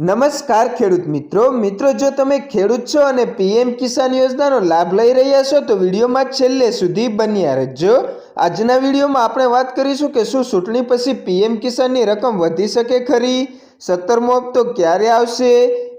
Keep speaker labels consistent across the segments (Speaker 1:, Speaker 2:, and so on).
Speaker 1: નમસ્કાર ખેડૂત મિત્રો. મિત્રો, જો તમે ખેડૂત છો અને પીએમ કિસાન યોજનાનો લાભ લઈ રહ્યા છો, તો વિડીયોમાં છેલ્લે સુધી બન્યા રહેજો. આજના વિડીયોમાં આપણે વાત કરીશું કે શું ચૂંટણી પછી પીએમ કિસાનની રકમ વધી શકે ખરી? સત્તરમો હપ્તો ક્યારે આવશે?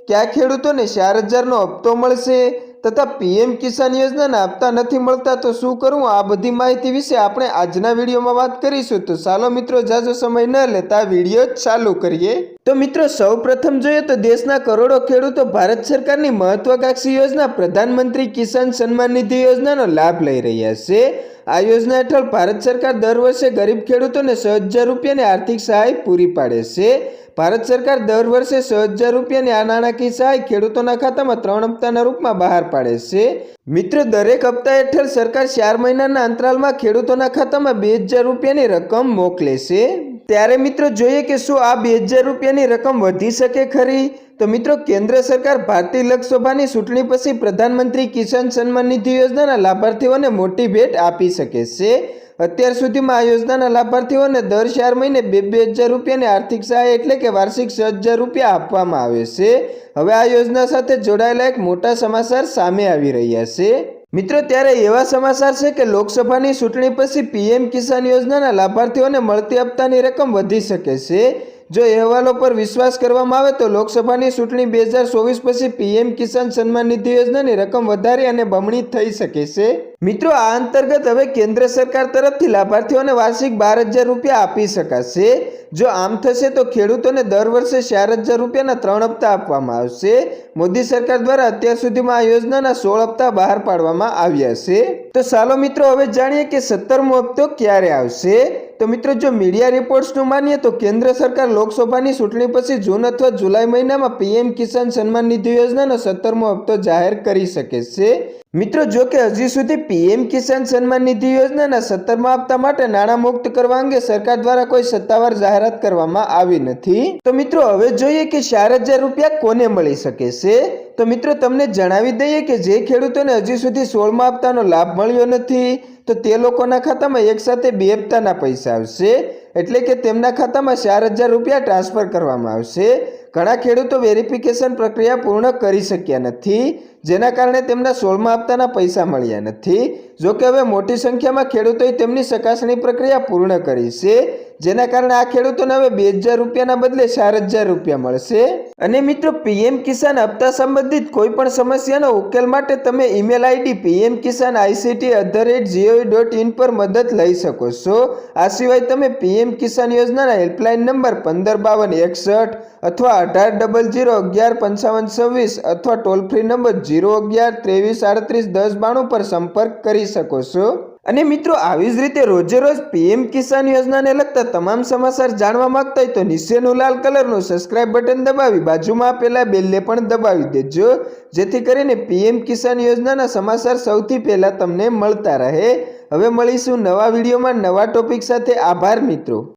Speaker 1: કયા ખેડૂતોને ચાર હજારનો હપ્તો મળશે? તથા પીએમ કિસાન યોજનાના આપતા નથી મળતા તો શું કરવું આ બધી માહિતી વિશે આપણે આજના વિડીયોમાં વાત કરીશું. તો ચાલો મિત્રો, જાજો સમય ન લેતા વીડિયો ચાલુ કરીએ. તો મિત્રો સૌ પ્રથમ જોઈએ તો દેશના કરોડો ખેડૂતો ભારત સરકારની મહત્વાકાંક્ષી યોજના પ્રધાનમંત્રી કિસાન સન્માન નિધિ યોજનાનો લાભ લઈ રહ્યા છે. આ યોજના હેઠળ ભારત સરકાર દર વર્ષે ગરીબ ખેડૂતોને છ હજાર રૂપિયાની આર્થિક સહાય પૂરી પાડે છે. ભારત સરકાર દર વર્ષે છ હજાર રૂપિયાની આ નાણાકીય સહાય ખેડૂતોના ખાતામાં ત્રણ હપ્તાના રૂપમાં બહાર પાડે છે. મિત્રો, દરેક હપ્તા હેઠળ સરકાર ચાર મહિનાના અંતરાલમાં ખેડૂતોના ખાતામાં બે હજાર રૂપિયાની રકમ મોકલે છે. ત્યારે મિત્રો, જોઈએ કે શું આ બે હજાર રૂપિયાની રકમ વધી શકે ખરી? તો મિત્રો, કેન્દ્ર સરકાર ભારતીય લોકસભાની ચૂંટણી પછી પ્રધાનમંત્રી કિસાન સન્માન નિધિ યોજનાના લાભાર્થીઓને મોટી ભેટ આપી શકે છે. અત્યાર સુધીમાં આ યોજનાના લાભાર્થીઓને દર ચાર મહિને બે બે હજાર રૂપિયાની આર્થિક સહાય એટલે કે વાર્ષિક છ હજાર રૂપિયા આપવામાં આવે છે. હવે આ યોજના સાથે જોડાયેલા એક મોટા સમાચાર સામે આવી રહ્યા છે. મિત્રો, ત્યારે એવા સમાચાર છે કે લોકસભાની ચૂંટણી પછી પીએમ કિસાન યોજનાના લાભાર્થીઓને મળતી હપ્તાની રકમ વધી શકે છે. જો અહેવાલો પર વિશ્વાસ કરવામાં આવે તો લોકસભાની ચૂંટણી બે હજાર ચોવીસ પછી પીએમ કિસાન સન્માન નિધિ યોજનાની રકમ વધારી અને બમણી થઈ શકે છે. મિત્રો, આ અંતર્ગત હવે કેન્દ્ર સરકાર તરફથી લાભાર્થીઓને વાર્ષિક બાર હજાર રૂપિયા આપી શકાશે. જો આમ થશે તો ખેડૂતોને દર વર્ષે ચાર હજાર રૂપિયાના ત્રણ હપ્તા આપવામાં આવશે. મોદી સરકાર દ્વારા અત્યાર સુધીમાં આ યોજનાના સોળ હપ્તા બહાર પાડવામાં આવ્યા છે. તો ચાલો મિત્રો, હવે જાણીએ કે સત્તરમો હપ્તો ક્યારે આવશે? તો મિત્રો, જો મીડિયા રિપોર્ટ્સનું માનીએ તો કેન્દ્ર સરકાર લોકસભાની ચૂંટણી પછી જૂન અથવા જુલાઈ મહિનામાં પીએમ કિસાન સન્માન નિધિ યોજનાનો સત્તરમો હપ્તો જાહેર કરી શકે છે. મિત્રો, જો કે હજી સુધી પીએમ કિસાન સન્માન નિધિ યોજનાના સત્તરમાં હપ્તા માટે નાણાં મુક્ત કરવા અંગે સરકાર દ્વારા કોઈ સત્તાવાર જાહેરાત કરવામાં આવી નથી. તો મિત્રો, હવે જોઈએ કે ચાર હજાર રૂપિયા કોને મળી શકે છે? તો મિત્રો, તમને જણાવી દઈએ કે જે ખેડૂતોને હજી સુધી સોળમાં હપ્તાનો લાભ મળ્યો નથી, તો તે લોકોના ખાતામાં એકસાથે બે હપ્તાના પૈસા આવશે. એટલે કે તેમના ખાતામાં ચાર હજાર રૂપિયા ટ્રાન્સફર કરવામાં આવશે. ઘણા ખેડૂતો વેરિફિકેશન પ્રક્રિયા પૂર્ણ કરી શક્યા નથી, જેના કારણે તેમના સોળમા હપ્તાના પૈસા મળ્યા નથી. જોકે હવે મોટી સંખ્યામાં ખેડૂતોએ તેમની ચકાસણી પ્રક્રિયા પૂર્ણ કરી છે. જેના કારણે આ ખેડૂતોને હવે બે હજાર રૂપિયાના બદલે ચાર હજાર રૂપિયા મળશે. અને મિત્રો, પીએમ કિસાન હપ્તા સંબંધિત કોઈ પણ સમસ્યાનો ઉકેલ માટે તમે email ID PM Kisan ICT at the rate GOV dot in પર મદદ લઈ શકો છો. આ સિવાય તમે પીએમ કિસાન યોજનાના હેલ્પલાઇન નંબર પંદર બાવન એકસઠ અથવા અઢાર ડબલ જીરો અગિયાર પંચાવન છવ્વીસ અથવા ટોલ ફ્રી નંબર જીરો અગિયાર ત્રેવીસ આડત્રીસ દસ બાણું પર સંપર્ક કરી શકો છો. અને મિત્રો, આવી જ રીતે રોજે રોજ પીએમ કિસાન યોજનાને લગતા તમામ સમાચાર જાણવા માંગતા હોય તો નીચેનું લાલ કલરનું સબસ્ક્રાઇબ બટન દબાવી બાજુમાં આપેલા બેલને પણ દબાવી દેજો, જેથી કરીને પીએમ કિસાન યોજનાના સમાચાર સૌથી પહેલાં તમને મળતા રહે. હવે મળીશું નવા વિડીયોમાં નવા ટોપિક સાથે. આભાર મિત્રો.